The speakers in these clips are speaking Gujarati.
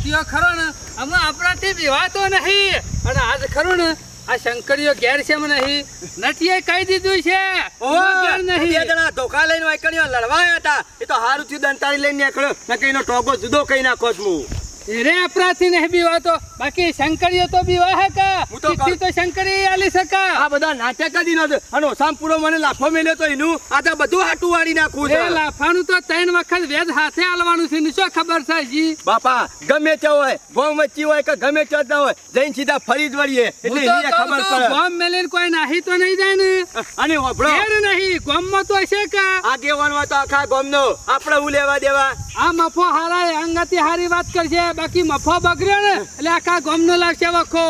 નટિયો ખરો ને? અમે આપણાથી વિવાતો નહીં. અને આજ ખરું ને આ શંકરીઓ ઘેર છે નહીં. નટિયે કહી દીધું છે. ઓ નહીં. જણા ધોકા લઈને વાંકણીઓ લડવા હતા. એ તો હારું થયું દંતાળી લઈને નીકળ્યો. નકર એનો ટોગો જુદો કઈ નાખો છું એરે આપણાથી નહીં બીવાતો બાકી શંકરીઓ તો બીવા હકા ચિઠ્ઠી તો શંકરી આલી સકા આ બધા નાટક જ નો અને ઓસામ પૂરો મને લાફો મેલ્યો તો એનું. આ તો બધું હાટું વાળી નાખું છે. લાફાનું તો ત્રણ વખત વેદ હાથે આલવાનું છે. ને શું ખબર છે જી બાપા ગમે તે હોય ગોમ વચ્ચી હોય કે ગમે તે ના હોય જઈને સીધા ફરી જ વળીએ. એટલે એને ખબર પડે. ગોમ મેલીને કોઈ નાહી તો નહીં જાય ને. અને હોભળો. ઘેર નહીં ગોમમાં તો છે કા? આગેવાન હોય તો આખા ગોમનો. આપણે હું લેવા દેવા? આ મફો હારા અંગતી હારી વાત કરશે. બાકી મફો બગડ્યો ને એટલે આખા ગોમનો લાગશે વખો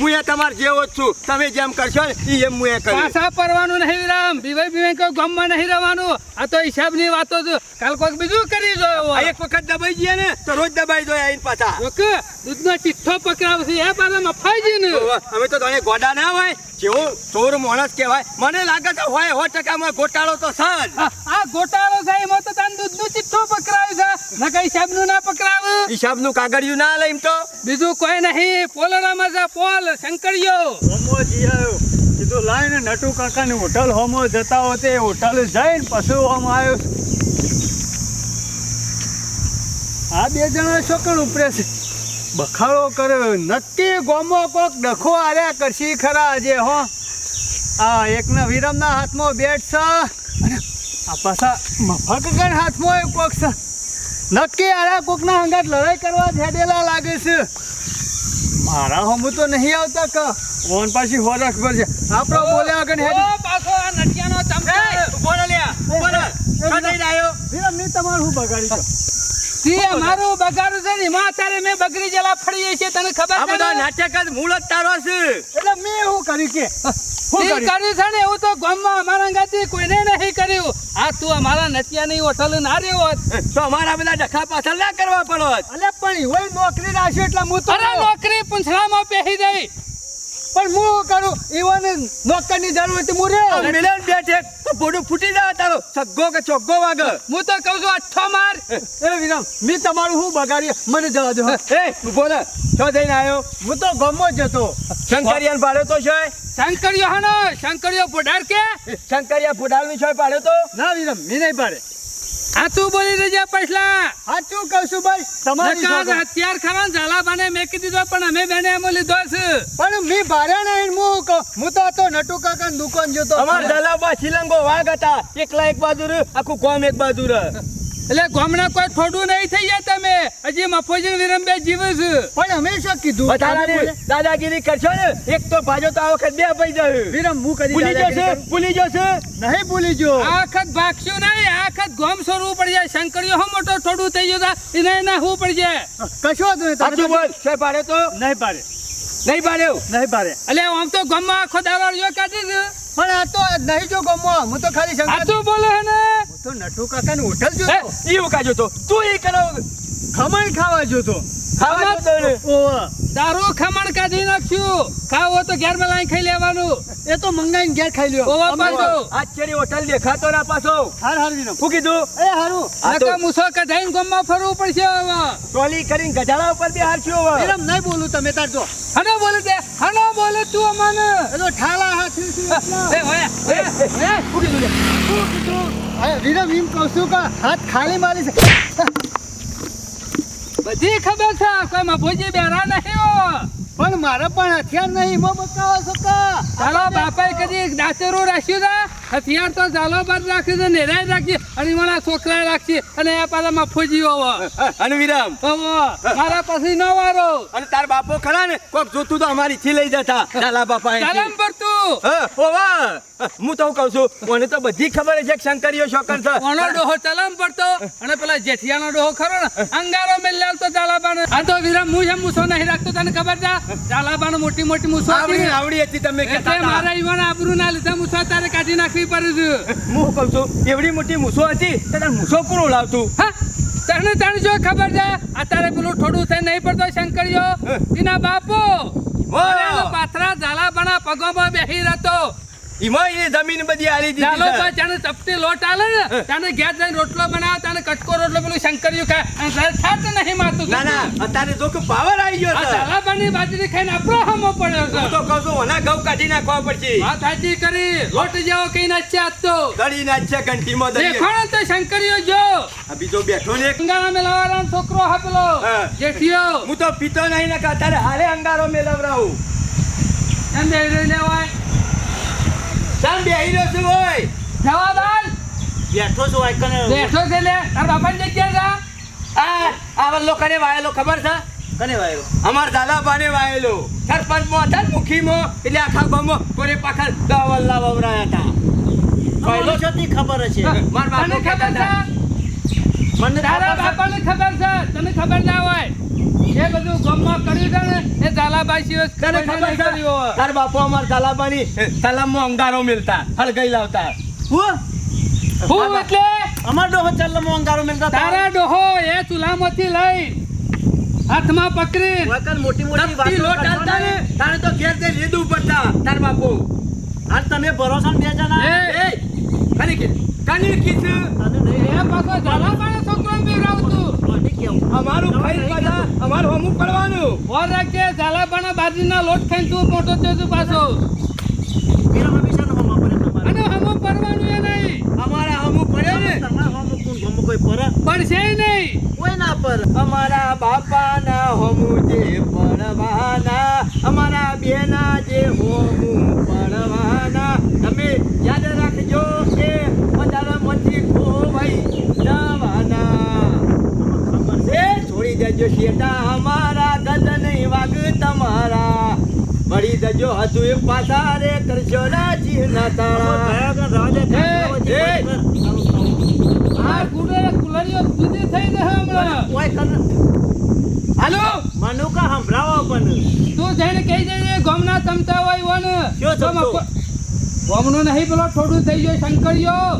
હું એ તમાર જેવો જ છું. તમે જેમ કરશો ને એમ હું એ કરીશ. પાછા પરવાનું નહીં રામ. બીવાઈ બીવાઈ કોઈ ગોમમાં નહીં રહેવાનું. આ તો હિસાબની વાતો છું કાલ કોઈક બીજું કરી દો જોયો એક વખત દબાઈ જઈએ ને તો રોજ દબાઈ જોઈએ આઈને પાછા. જોકે દૂધનો ચિઠ્ઠો પકડાવશે. એ પાછા મફાઈ ને ઓવે, અમે તો તને ગોડા ના હોય. જેવો ચોર માણસ કહેવાય. મને લાગે છે હોય સો ટકામાં ગોટાળો તો સર આ ગોટાળો છે એમાં તો તને દૂધનું ચિઠ્ઠો પકડાવ્યો છે. ન કઈ હિસાબનું ના પકડાવ. હિસાબનું કાગળિયું ના લઈ તો? બીજું કોઈ નહીં પોલરામાં છે પોલ શંકરિયો. હોમો જી આવ્યો. કીધું લાઈને નટુ કાકાની હોટલ હોમો જતા હોતે હોટલ જઈને પછી હોમ આવ્યો. આ બે જણા છોકર ઉપરે છે? બખાડો કર્યો. નક્કી ગોમો કોક ડખો આર્યા કરશી ખરા આજે હો. આ એકના વિરમના હાથમાં બેટ છે અને આ પાછા મફકગણ હાથમાં કોક છે? નક્કી આરા કોકના હંગાટ લડાઈ કરવા ઝેડેલા લાગે છે મારા હમુ તો નહીં આવતા ક ઓન પાછી હોરખ પર છે આપણો બોલે આગળ હેડ ઓ પાછો આ નટિયાનો ચમચો રહે લ્યા, જઈને આયો? વિરમની તમારું હું બગાડી તે અમારું બગાડું છે ને એમાં અત્યારે મેં બગડી જેલા ફળીએ છે તને ખબર છે બધા નાટક જ મૂળ જ તારો છે. એટલે મેં શું કર્યું કે? કર્યું? કર્યું છે ને એવું તો ગામમાં અમારા અંગાથી કોઈને નહીં કર્યું. આ તું અમારા નટિયાની હોટલ ના રહ્યો હોત. તો અમારા બધા ડખા પાછળ ના કરવા પડોત. અલે પણ હોય નોકરી રાખ્યો એટલે હું તો અરે નોકરી પૂંછડામાં પહેરી દઈ. પણ હું શું કરું? ઈવન નોકરની જરૂર હતી હું મિલન બેઠે તો પોડું ફૂટી જાય તારો. સગ્ગો કે ચોગ્ગો વાગે? હું તો કહું છું આઠો માર. એ વિરમ મેં તમારું હું બગાડ્યું? મને જવા દો. એ ઊભો રહે. છો જઈને આવ્યો હું તો ગમો જ હતો. શંકરિયાન પાડ્યો તો છે શંકરિયો હનો? શંકરિયો બુઢાર કે? શંકરિયા ફુડાલની છો પાડ્યો તો? ના વિરમ મેં નહીં પાડે. આ તું બોલી દેજે પછલા સાચું કહું છું ભાઈ? તમારી. હથિયાર ખરા ને ઝાલાબાને મેકી દીધો પણ અમે બેને એમ લીધો છે. પણ મેં ભારે નહીં હું કહું. હું તો હતો નટુ કાકા દુકાન જોતો અમાર ઝાલાબા શિલંગો વાઘ હતા. એકલા એક બાજુ આખું કોમ એક બાજુ રહે એટલે ગામના કોઈ થોડું નહીં થઈ જાય તમે. હજી મફોજી વિરમબે જીવે છે. પણ અમે શું કીધું? વધારાની દાદાગીરી કરશો ને? એક તો ભાજો તો આ વખત બે ભાઈ જાય. વિરમ હું કરી ભૂલી જશે? ભૂલી જશે? નહીં ભૂલી જો આ વખત ભાગશો નહીં આ વખત ગોમ સોરવું પડી જાય. શંકરીઓ હો મોટો થોડું થઈ ગયો તા, એને ના હું પડી જાય. કશો તમે સાચું બોલ. છે પાડે તો? નહીં પાડે. નહીં પાડ્યો નહીં પાડે. એટલે આમ તો ગમમાં આખો દાડો જો કાઢી પણ આ તો નહીં જો ગમમાં હું તો ખાલી શંકર તું બોલો ને. તો નટુ કાકાની હોટલ હે? જોતો ઈ ઉકાજો તો. તું ઈ કરો ખમણ ખાવા જોતો ખાવા તો. ને ખમણ કાઢી નાખ્યું ખાવો તો ઘેર લાઈ ખાઈ લેવાનું. એ તો મંગાઈને ઘેર ખાઈ લ્યો. ઓવા પાછો. આશ્ચર્ય હોટલ દેખાતો ના પાછો. હાર હાર વિનો શું કીધું? એ હારું. આ તો નકા મૂસો કઢાઈને ગમમાં ફરવું પડશે હવે. ટ્રોલી કરીને ગધાડા ઉપર બે હારશું હવે. એમ નહીં બોલું તમે તાર જો હનો બોલે તે હનો બોલે તું અમને. એ તો ઠાલા હાથી છે. એ હોયા હોયા. શું કીધું? વિરમ એમ કહું છું કે હાથ ખાલી મારી છે. બધી ખબર છે કોઈ મફોજી બેરા નહીં હો. પણ મારા પણ હથિયાર નહીં મો બતાવો છો કા? ચાલો બાપાએ કદી દાંતેરું રાખ્યું છે? હથિયાર તો ઝાલો રાખ્યું છે નેરાય રાખી અને મારા છોકરા રાખી અને એ પાછા મફોજી હોવો. અને વિરામ. હોવો મારા પછી ન વારો. અને તાર બાપો ખરા ને? કોક જોતું તો અમારી થી લઈ જતા તાલા બાપા ચાલમ પર તું હા, હું તો કહું છું મને તો બધી ખબર છે કે શંકરીઓ શોકર છે. કોનો ડોહો ચલમ પડતો અને પેલા જેઠિયાનો ડોહો ખરો ને અંગારો મેલ્યાલ તો જાલાબાન આ તો વિરામ હું છે મૂસો નહીં રાખતો તને ખબર છે? જાલાબાન મોટી મોટી મૂસો આવડી આવડી હતી તમે કહેતા મારા ઈવન આબરૂ ના લીધે મૂસો તારે કાઢી નાખવી પડે છે. હું કહું છું એવડી મોટી મૂસો હતી તને મૂસો કોણ લાવતું? હા તને તને જો ખબર છે અત્યારે પેલું થોડું થઈ નહીં પડતો શંકરિયો. એના બાપો! પાથરા ઝાલા બના પગોમાં બેસી રહેતો. એમાં એ જમીન બધી આલી દીધી ચાલો છે. તો જાણે ચપટી લોટ આલે ને તાને ઘેર જઈને રોટલો બનાવ તાને કટકો રોટલો પેલું શંકરિયું ખાય. અને તારે થાત નહીં મારતું ના ના અત્યારે જો કે પાવર આવી ગયો છે. ઝાલાબાની બાજરી ખાઈને આપણો હમો પડ્યો છે. તો કહું છું ઓના ઘઉં કાઢી નાખવા પડશે. વાત સાચી કરી. લોટ જેવો કઈ નાચ્યા આજ તો. ગળી નાખશે ઘંટીમાં દઈએ. દેખો ને તો શંકરિયો જો. આ બીજો બેઠો ને. અંગારા મેલાવાળાનો છોકરો હા. પેલો જેઠિયો. હું તો પીતો નહીં ને અત્યારે હારે અંગારો મેલવરાવું એમ બે લેવાય ચાલ બેહી રહ્યો છું ઓય. જવાબ આલ બેઠો છું આઈકને બેઠો છે લે તાર બાપાની જગ્યા જા. આ આ લોકોને વાયેલો ખબર છે? કને વાયરો અમાર દાદા બાને વાયેલો. સરપંચમાં હતા ને મુખીમાં. એટલે આખા ગામમાં કોરે પાખર દહ વલ્લા વવરાયા હતા. પહેલો ખબર છે? માર બાપુ ખબર છે? મને તારા બાપાને ખબર છે? તને ખબર ના હોય? એ બધું ગામમાં કર્યું છે ને એ ઝાલાબાઈ તને ખબર છે તાર બાપો અમાર ઝાલાબાની સલામમાં અંગારો મિલતા હળગઈ લાવતા. હું? હું એટલે? અમાર ડોહો ચાલમાં અંગારો મિલતા તારા ડોહો એ ચૂલામાંથી લઈ હાથમાં પકડી વકર મોટી મોટી વાતો લોટ ને. તારે તો ઘેર તે લીધું પડતા તાર બાપુ. હાલ તમે ભરોસો બે જણા? એ, કની કે કની કીધું તને નહીં એ પાછો ઝાલાબાઈ છોકરો બીવડાવતું. કેવું અમારું ખાઈ પાછા અમારું હમું પડવાનું. ઓર રાખજે ઝાલાબાના બાજરીના લોટ ખાઈને તું મોટો થયો છું પાછો. વીરા હંમેશા નો હમા પડે તમારે. અને હમો પરવાનું એ નહીં. અમારા હમું પડ્યો ને. તમારા હમું કોણ ગમો કોઈ પર પડશે નહીં. કોઈ ના પર અમારા બાપાના હોમું જે પડવાના અમારા બેના જે હોમું પડવાના તમે યાદ રાખજો કે વધારામાંથી ખોવાઈ જવાના ખબર છે દેજો શેટા અમારા ગદ નહીં વાગ તમારા. વળી દેજો હજુ એક પાછા રે કરશો રાજી ના કોઈ હાલો? મનુ સંભળાવો પણ. તું જઈને કહી દેજે ગોમના તમતા હોય વન શું? ગોમનો નહીં પેલો થોડું થઈ ગયો શંકરિયો.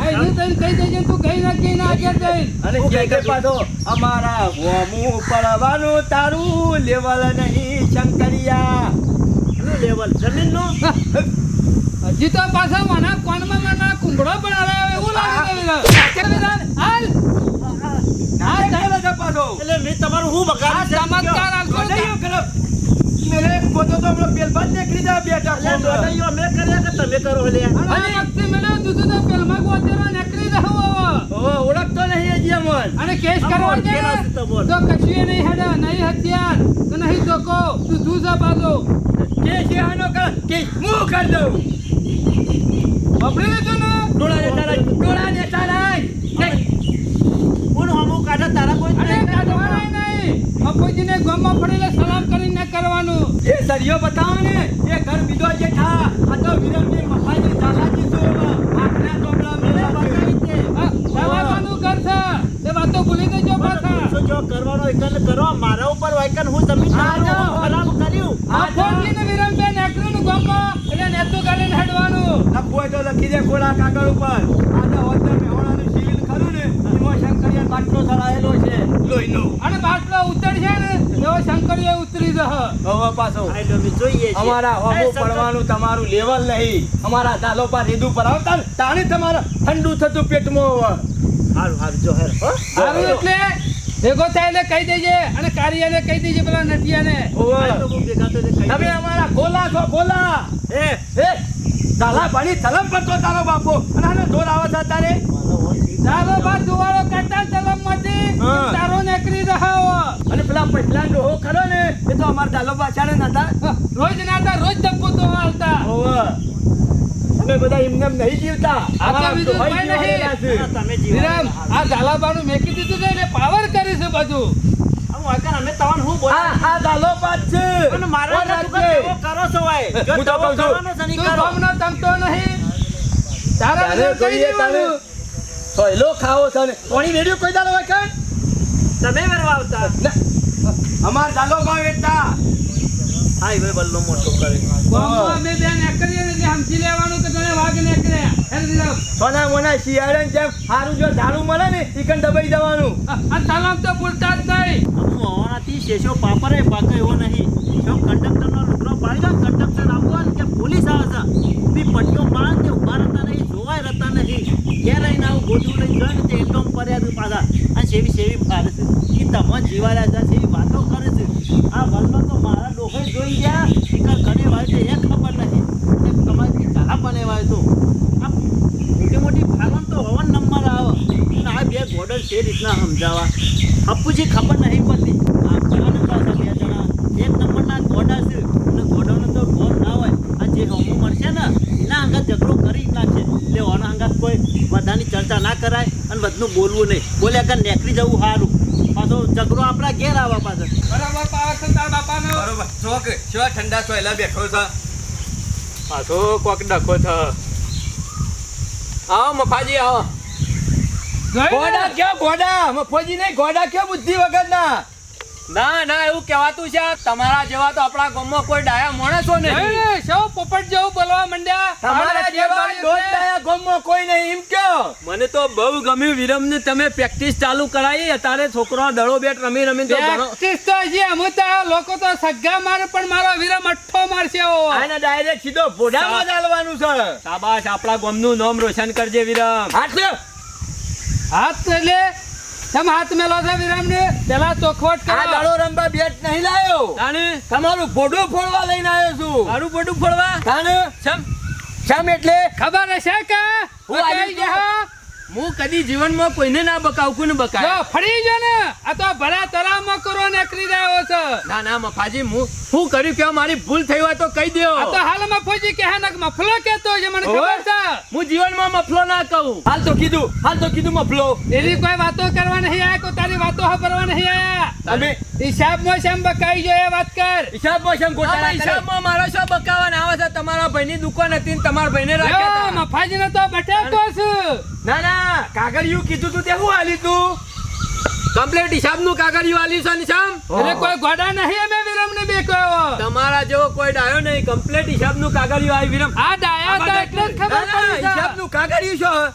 આ એનું તઈને કહી દેજે તું કહી નાખી ના આગળ જઈને અને કે કઈ કે? પાછો. અમારા હોમું પડવાનું તારું લેવલ નહીં શંકરિયા. નું લેવલ? જમીનનું હજી તો પાછા મના કોનમાં મના કુંભળો પણ એવું લાગે હાલ. ના છે પાછો. એટલે મેં તમારું હું આ બગાડ્યું છે? ચમત્કાર આલશો ને દોડાઈઓ કરો. મેરે પોતો તો આપણો બેલબાજ નીકળી જાય બેટા. એટલે અમે કર્યા કે તમે કરો લે. અને વખતે મેળ્યો તું તો પેલમાં ગોતેલો નીકળી રહ્યો હવે. ઓ ઓળખતો નહીં હજી અમન. અને કેસ કરવો છે તો કશું નહીં હેડે નહીં હથિયાર. તો નહીં ધોકો તું તું જા પાછો કે છે આનો કર કે હું કરી દઉં? વાપરી લીધું ને ડોળા દેતા રાખ, ડોળા દેતા રાખ. કાઢે તારા કોઈ નહીં નહીં. અપોજીને ગમમાં પડેલે સલામ કરીને કરવાનું. એ સરિયો બતાવો ને એ ઘર બીજો જે થા આ તો વિરમજી મહાજી દાદાજી તો આખના ચોપડા મેળા બતાવી છે આ દવાખાનું ઘર છે. એ વાતો ભૂલી દેજો પાછા. શું જો કરવાનો એકલ કરો મારા ઉપર વાયકન હું જમીન. ખરાબ કર્યું. આ ફોડલીને વિરમબેન એકલું ગમમાં એટલે નેતું ગાડીને હડવાનું. લખવું હોય તો લખી દે કોળા કાગળ ઉપર આ તો હોદ્દર મેહોણાનું સિવિલ ખરું ને એમાં શંકરિયા બાટલો ચડાયેલો અને બાટલો ઉતરશે ને એવો શંકરીએ ઉતરી જશે હવે પાછો આઈ લો, અમે જોઈએ અમારા એ પડવાનું તમારું લેવલ નહીં. અમારા દાલો પર રીધું પર આવતા તાણે તમારા ઠંડુ થતું પેટમાં હારું હારું જો હેર. હો? એટલે ભેગો થાય કહી દેજે અને કારિયાને કહી દેજે પેલા નટિયાને. તમે અમારા ખોલા છો ખોલા એ એ તલમ પડતો તારો બાપો. અને આનો જોર આવે છે તારે? ચાલો બા દુવાળો કરતા તલમમાંથી તારો નીકળી રહાવો. અને પેલા પહેલા ડોહો ખરો ને એ તો અમાર દાલો પાછાને નતા રોજ નાતા રોજ ધક્કો તો હાલતા ઓવે. અમે બધા એમને નહીં જીવતા. આ તો બીજું નહીં. તમે જીવો. વિરામ આ ઝાલાબાનું મેકી દીધું છે ને પાવર કરી છે બધું. અમે તમને હું બોલ આ દાલો પાછ છે. અને મારા? કેવો કરો છો ભાઈ? હું તો કહું છું. તું કરો. ન તમતો નહીં. તારા તારે બધું કહી દેવાનું સોયલો ખાવો છે ને. કોણી રેડિયો કોઈ દાડો હોય કાંઈ? તમે વેરવા આવતા? અમાર દાલો માં વેચતા. હાઈ ભાઈ બલ્લો મોટો કરે. અમે બે નીકળીએ ને એટલે સમજી લેવાનું કે તને વાઘ ને હેલ સોના મોના શિયાળે જેમ સારું જો ઝાડું મળે ને ચિકન દબાઈ દેવાનું આ આ તો બોલતા જ નહીં. અમુ શેશો શેષો પાપરે પાકે એવો નહીં. જો કંડક્ટરનો લુગડો પાડી દો કંડક્ટર આવતો કે પોલીસ આવે છે. પટીઓ માર તે ઊભા રહેતા રહેતા નથી. ઘેર આવીને આવું ગોદડું લઈ ગયો ને તે એકદમ ફરિયાદ પાછા. આ સેવી સેવી ફારે છે એ તમામ જીવાડ્યા છે, સેવી વાતો કરે છે. આ વલ્લો તો મારા ડોહે જોઈ ગયા. શિકાર ઘરે વાય છે, એ ખબર નથી. અને તમારી ચાલા પણ વાય તો મોટી મોટી ફાર્મ તો હવન નંબર આવે. અને આ બે ગોડલ છે રીતના સમજાવા અપ્પુજી ખબર નહીં પડતી. આ ઘણા પાછા બે જણા. એક નંબરના ગોડા છે. અને ગોડાનો તો ગોળ ના હોય. આ જે હમું મળશે ને, એના આગળ ઝઘડો કરી જ નાખશે એટલે ઓના અંગત કોઈ બધાની ચર્ચા ના કરાય અને બધું બોલવું નહીં. બોલે આગળ નીકળી જવું સારું પાછો ઝઘડો આપણા ઘેર આવવા પાછળ. બરાબર પાવર છે તારા બાપાનો? બરોબર. ચોક શો ઠંડા સોયલા બેઠો છે? પાછો કોક ડખો છે. આવો મફાજી આવો. ગોડા ને? કયો ગોડા? મફોજી નહીં ગોડા કયો બુદ્ધિ વગર ના ના એવું કહેવાતું છે. તમારા જેવા તો આપણા ગામમાં કોઈ ડાયા માણસો નહીં સૌ પોપટ જેવું બોલવા માંડ્યા. તમારા જેવા જેવા ડાયા ગામમાં કોઈ નહીં એમ કયો? મને તો બહુ ગમ્યું વિરમ ને તમે પ્રેક્ટિસ ચાલુ કરાવી. અત્યારે છોકરો દડો બેટ રમી રમી તો પ્રેક્ટિસ તો છે અમુક તો લોકો તો સગ્ગા મારે પણ મારો વિરમ અઠ્ઠો મારશે. આને ડાયરેક્ટ સીધો ભોડામાં ચાલવાનું છે. શાબાશ આપણા ગામનું નામ રોશન કરજે વિરમ. હાથ હાથ એટલે તમે હાથ મેલો છે વિરામ ને પેલા ચોખવટ આ કરો દાડો રમવા બેટ નહીં લાયો. તાને તમારું ભોડું ફોડવા લઈને આવ્યો છું. મારું ભોડું ફોડવા? તાને સમ સમ એટલે? ખબર હશે કે? હું આવી ગયા? હું કદી જીવનમાં કોઈને ના બકાવકું ને જો ફરી ગયો ને. આ તો તરા તરામાં કરો કરી રહ્યો છે. ના ના મફાજી હું હું કર્યું કે મારી ભૂલ થઈ હોય તો કહી આ તો હાલમાં ફોજી કે નક મફલો કેતો છે મને ખબર છે. હું જીવનમાં મફલો ના કહું. હાલ તો કીધું હાલ તો કીધું મફલો. એની કોઈ વાતો કરવા નહીં આયા કોઈ તારી વાતો સાંભળવા નહીં આયા. તમે હિસાબમાં શેમ બકાઈ જો એ વાત કર. હિસાબમાં શેમ ગોટાળા હિસાબ હિસાબમાં મારો શું બકાવાના આવે છે? તમારા ભાઈની દુકાન હતી ને તમારા ભાઈને રાખ્યા જો, હતા. મફાજીને તો બટાકો છે. ના ના કાગળિયું કીધું તું તે હું આલી તું? હિસાબનું કાગળિયું આલ્યું છે નિશામ એટલે કોઈ ગોડા નહીં અમે બે કહ્યો તમારા જેવો કોઈ ડાયો નહીં. કમ્પ્લેટ હિસાબનું કાગળિયું આવી વિરમ. આ ડાયા તો એટલે જ ખબર ના, ના, પડી છે. હિસાબનું કાગળિયું શું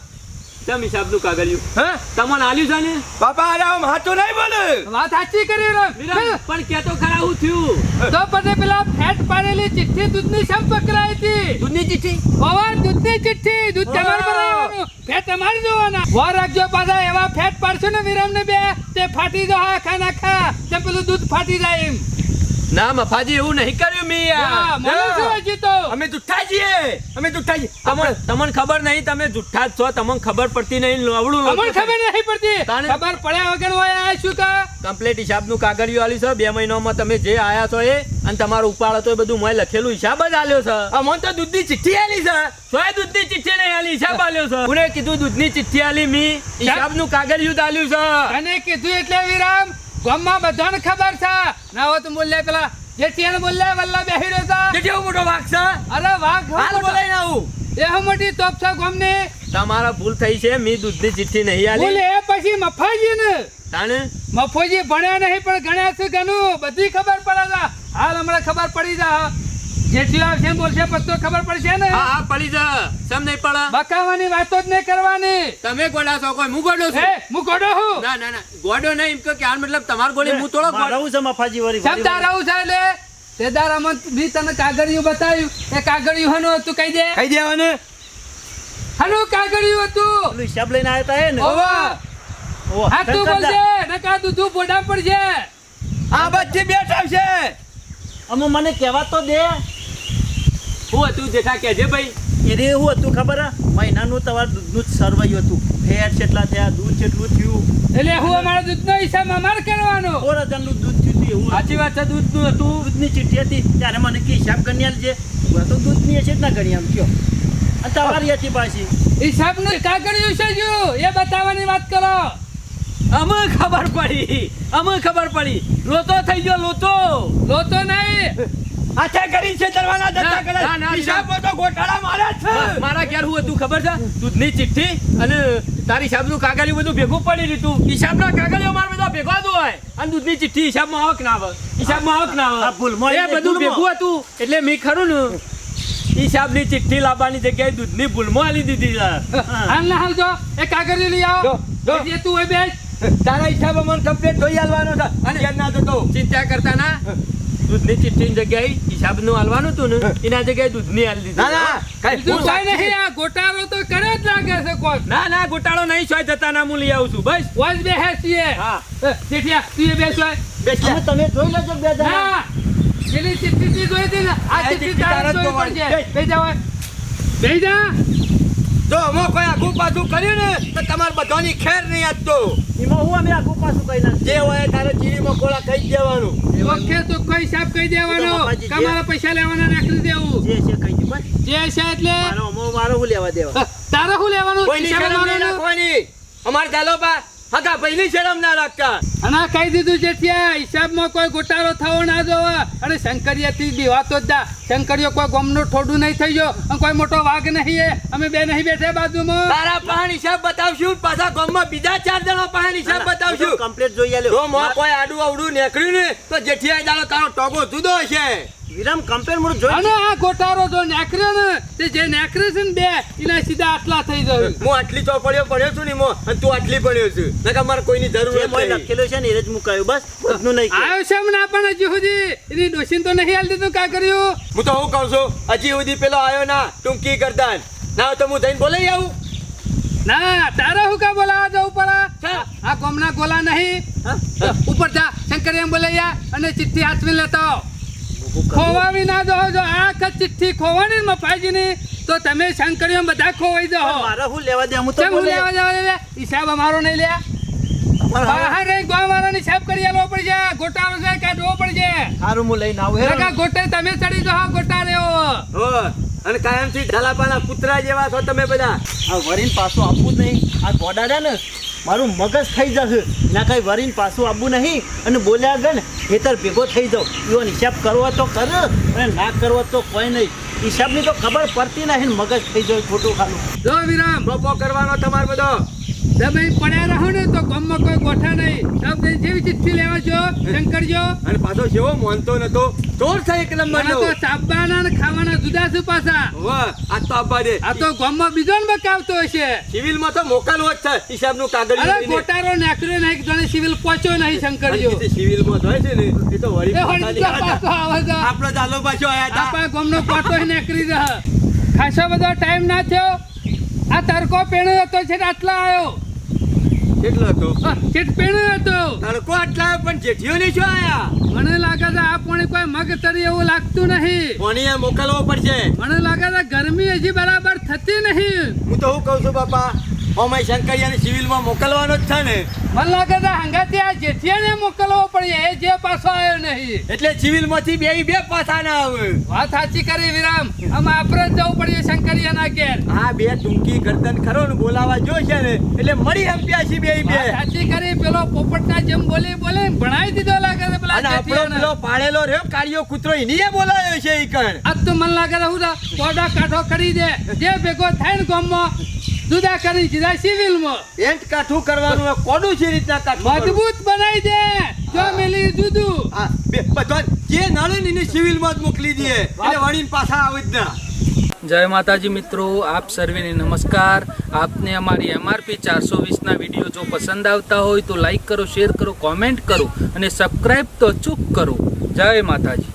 કેમ હિસાબનું કાગળિયું? હે? તમને આલ્યું છે ને? બાપા અરે આમ હાચું નહીં બોલે. વાત સાચી કરી રે પણ કે તો ખરા હું થયું? તો પછી પેલા ફેટ પાડેલી ચિઠ્ઠી દૂધની શેમ પકડાઈ હતી? દૂધની ચિઠ્ઠી? પવાર દૂધની ચિઠ્ઠી. દૂધ તમારે પર ફેટ તમારે જોવાના. વાર રાખજો પાછા એવા ફેટ પાડશો ને વિરમને બે તે ફાટી જો આખા નાખા તે પેલું દૂધ ફાટી જાય એમ. ના મફાજી એવું નહીં તો અમે જુઠ્ઠા છીએ. અમે જુઠ્ઠા છીએ. તમને તમને ખબર નહીં તમે જુઠ્ઠા છો. તમને ખબર પડતી નહીં લવડું અમને ખબર નહીં પડતી. ખબર પડ્યા વગર હોય આ શું કા કમ્પ્લીટ હિસાબનું કાગળિયું આલ્યું છે. બે મહિનામાં તમે જે આયા છો એ અને તમારો ઉપાડો તો એ બધું મેં લખેલું હિસાબ જ આલ્યો છે. અમને તો દૂધની ચિઠ્ઠી આલી છે. સોય દૂધની ચિઠ્ઠી નહીં આલી હિસાબ આલ્યો છે. મને કીધું દૂધની ચિઠ્ઠી આલી? મી હિસાબનું કાગળિયું આલ્યું છે. અને કીધું એટલે વિરામ? ગામમાં બધાને ખબર છે. ના હોત મૂલ્ય પેલા જેઠિયાને બોલ્યા વલ્લા બેહી રહ્યો છે કે કેવો મોટો વાઘ છે. અરે વાઘ હાલ બોલાઈ આવું. એ હો મોટી તોપ છે ગોમને. તમારા ભૂલ થઈ છે મી દૂધની ચિઠ્ઠી નહીં બોલે આલી એ પછી મફાજી ને તાણે? મફોજી ભણ્યા નહીં પણ ગણ્યા છે ઘણું. બધી ખબર પડે હાલ હમણાં ખબર પડી જા જેટલી આવશે બોલશે પછી તો ખબર પડશે ને? હા હા પડી જા. સમ નહીં પડે. બકાવાની વાતો જ નહીં કરવાની. તમે ગોડા છો કોઈ? હું ગોડો છું. હું ગોડો હું ના ના ના. ગોડો નહીં એમ કે આ મતલબ તમાર ગોળી હું થોડો ગોડો છે મફાજી વળી છે એટલે? તે દારામાં બી તને કાગળિયું બતાવ્યું. એ કાગળિયું હનું હતું કહી દે. કહી દેવાનું હનું. કાગળિયું હતું. હિસાબ લઈને આવ્યા તા ને? ઓવા. હા તું બોલજે નકા દૂધું બોડા પડજે આ બચ્ચી બેઠા છે. અમુ મને કહેવા તો દે. હું હતું જેઠા કહેજે ભાઈ? એને એવું હતું ખબર હે? મહિનાનું તમારું દૂધનું જ સરવાયું હતું. ફેટ કેટલા થયા દૂધ કેટલું થયું. એટલે હું અમારા દૂધનો હિસાબ અમારે કરવાનો. સોળ હજારનું દૂધ થયું હતું એવું સાચી વાત છે દૂધનું હતું. દૂધની ચીઠી હતી ત્યારે મને કે હિસાબ ગણી આલજે હું તો દૂધની હશે જ ના ગણી આમ કયો. અને તમારી હતી પાછી. હિસાબનું કાગળિયું છે જો? એ બતાવવાની વાત કરો. અમે ખબર પડી અમે ખબર પડી. લોતો થઈ ગયો લોતો. લોતો નહીં. હાથે કરી છે દરવાના ના, ધંધા કરે ના, ના, તો ગોટાળા મારે છે. મારા ઘેર હું હતું ખબર છે? દૂધની ચિઠ્ઠી અને તારી હિસાબનું કાગળિયું બધું ભેગું પડી લીધું હિસાબના કાગળિયો મારે બધા ભેગા દો હોય. અને દૂધની ચિઠ્ઠી હિસાબમાં આવક ના આવે. હિસાબમાં આવક ના આ આવે ભૂલમાં એ એ બધું ભેગું હતું. એટલે મેં ખરું ને હિસાબની ચિઠ્ઠી લાવવાની જગ્યાએ દૂધની ભૂલમાં આલી દીધી છે. હાલ ના હાલ જો એ કાગળિયું લઈ આવો. જો, જો. જે તું હોય બેસ તારા હિસાબે મને કમ્પ્લેટ જોઈ આલવાનો છે. અને ના જતો ચિંતા કરતા ના. દૂધની ચિઠ્ઠીની જગ્યાએ હિસાબનું હાલવાનું હતું ને એના જગ્યાએ દૂધની આલી દીધી. ના ના કાંઈ બીજું નહીં. આ ગોટાળો તો કરે જ લાગે છે કોઈ ના ના ગોટાળો નહીં સોય જતા ના હું લઈ આવું છું. બસ. કોઈ બે હે છીએ હા. એ, જેઠિયા તું એ બેસ હોય અમે તમે જોઈ લેજો બે ના પેલી ચીઠ્ઠી જોઈ હતી ને આ ચીઠ્ઠી તારે તારે જ જોવી જોવાની. પડશે. બે જા હોય. બેસી જા. જો અમે કોઈ આખું પાછું કર્યું ને તો તમારે બધાની ખેર નહીં આપતો એમાં હું અમે આખું પાછું કહી નાખીએ? જે હોય તારે ચીરી મકોડા ખાઈ જવાનું દેવાનું. ચોખ્ખે ચોખ્ખો હિસાબ કહી દેવાનો? તમારા પૈસા લેવાના રાખી દેવું જે છે કહી દે બસ. જે છે એટલે? મારો મારો હું લેવા દેવા તારે હું લેવાનું? નહીં લેવાનું? અમારે ચાલો બા. હગા પહેલી શરમ ના રાખતા. અને કહી દીધું જેઠિયા હિસાબમાં કોઈ ગોટાળો થવો ના જોવે. અને શંકરિયાથી દીવાતો જ દા. શંકરિયો કોઈ ગમનું ઠોડું નહીં થઈ ગયો અને કોઈ મોટો વાઘ નહીં એ. અમે બે નહીં બેઠા બાજુમાં. તારા પાણી હિસાબ બતાવશું પાછા ગામમાં બીજા ચાર જણા પાણી હિસાબ બતાવશું. કમ્પ્લીટ જોઈ આલ્યો. જો કોઈ આડું અવડું નીકળ્યું ને તો જેઠિયા દાડો તારો ટોગો જુદો હશે. વિરામ કમ્પેર મોડું જોઈ અને આ ગોટારો જો નેકરે ને તે જે નેકરે છે ને બે એના સીધા આટલા થઈ જાય હું આટલી ચોપડીઓ પડ્યો છું ને મો અને તું આટલી પડ્યો છું. નકર મારે કોઈની જરૂર નથી. લખેલું છે ને એ જ મુકાયું બસ બધું નહીં કહે. આવ્યો છે મને પણ હજી સુધી એની ડોસીને તો નહીં હાલ દીધું કા કર્યું? હું તો હું કહું છું હજી સુધી પેલો આવ્યો ના ટૂંકી કરતા ના તો હું જઈને બોલાઈ આવું. ના તારે હું કા બોલાવા જવું પડે. આ કોમના ગોલા નહીં. ઉપર જા શંકર એમ બોલાયા અને ચિઠ્ઠી હાથવી લેતો આવો. ખોવાવી ના દો જો આ ચિઠ્ઠી ખોવાની મફાજીની તો તમે શંકરીઓ બધા ખોવાઈ દો મારે હું લેવા દે? હું તો હું. લેવા જવા લે? હિસાબ અમારો નહીં લે. બહાર રહી ની હિસાબ કરી આલવો પડશે. ગોટાળો છે કાઢવો પડશે? હારું હું લઈને આવું હે ગોટે તમે ચડી જો ગોટા હો અને કાયમથી ઢાલાપાના કૂતરા જેવા છો તમે બધા. આ વરીન પાછું આપવું જ નહીં. આ ગોડા રહ્યા ને મારું મગજ થઈ જશે. ના કઈ વરીને પાછું આપવું નહીં અને બોલ્યા આગળ ને ખેતર ભેગો થઈ જાઉં. એવો હિસાબ કરવો તો કર અને ના કરવો તો કોઈ નહીં. હિસાબની તો ખબર પડતી નહીં મગજ થઈ જાય ખોટું ખાલું. જો વિરામ બપો કરવાનો તમારે બધો. તમે પડ્યા રહો ને તો ગામમાં કોઈ ગોઠા નહીં. તમે જેવી ચિઠ્ઠી લેવા છો શંકરજો અને પાછો જેવો માનતો નતો. ચોર છે એક નંબર તો ચાપવાના ને ખાવાના જુદા છે પાછા. આ તો આપવા દે આ તો ગામમાં બીજો ને બકાવતો હશે. સિવિલમાં તો મોકલવો જ છે કાગળ અરે ગોટારો નાખ્યો નહીં જણે સિવિલ પહોંચ્યો નહીં શંકરજો સિવિલમાં છે ને એ તો વળી એ વળી પાછા બીજો પાછો આવે છે આપણો ચાલો પાછો આયા હતા આપણા ગામનો પાટો નીકળી રહે ખાસો બધો ટાઈમ ના થયો. આ તડકો પેણો હતો છે આટલા આવ્યો કેટલો હતો? ચેટ પેણો હતો. તડકો આટલા આવ્યો પણ જેઠીઓ ને શું આયા? મને લાગે છે આ પાણી કોઈ મગ તરી એવું લાગતું નહીં. પાણી મોકલવો પડશે. મને લાગે છે ગરમી હજી બરાબર થતી નહીં. હું તો હું કહું છું બાપા ઓમાય શંકરિયાને સિવિલમાં મોકલવાનો જ છે ને. મને લાગે છે હંગાથી આ જેઠિયાને મોકલવો પડે એ જે પાછો આવ્યો નહીં. એટલે સિવિલમાંથી બે બે પાછા ના આવે. વાત સાચી કરી વિરામ. અમે આપણે જવું પડે શંકરિયાના ઘેર. હા બે ટૂંકી ગરદન ખરો ને બોલાવા જો છે ને એટલે મળી હંપ્યા છે બે. બે સાચી કરી પેલો પોપટના જેમ બોલી બોલે ભણાઈ દીધો લાગે છે પેલા આપણો પેલો પાડેલો રહ્યો કાળિયો કૂતરો એનીએ બોલાયો છે ઈ કણ. આ તો મને લાગે છે હું તો કોડા કાઢો કરી દે. જે ભેગો થાય ને ગામમાં જુદા કરી દીધા સિવિલમાં. એન્ટ કાઠું કરવાનું કોડું છે રીતના કાઠું મજબૂત બનાવી દે જો મેલી જુદું જે નળે ને સિવિલ સિવિલમાં જ મોકલી દે એટલે વણીને પાછા આવી જ ના. જય માતાજી મિત્રો આપ સર્વેને નમસ્કાર. આપને અમારી એમઆરપી ચારસો વીસના વીડિયો જો પસંદ આવતા હોય તો લાઈક કરો શેર કરો કોમેન્ટ કરો અને સબસ્ક્રાઈબ તો અચૂક કરો. જય માતાજી.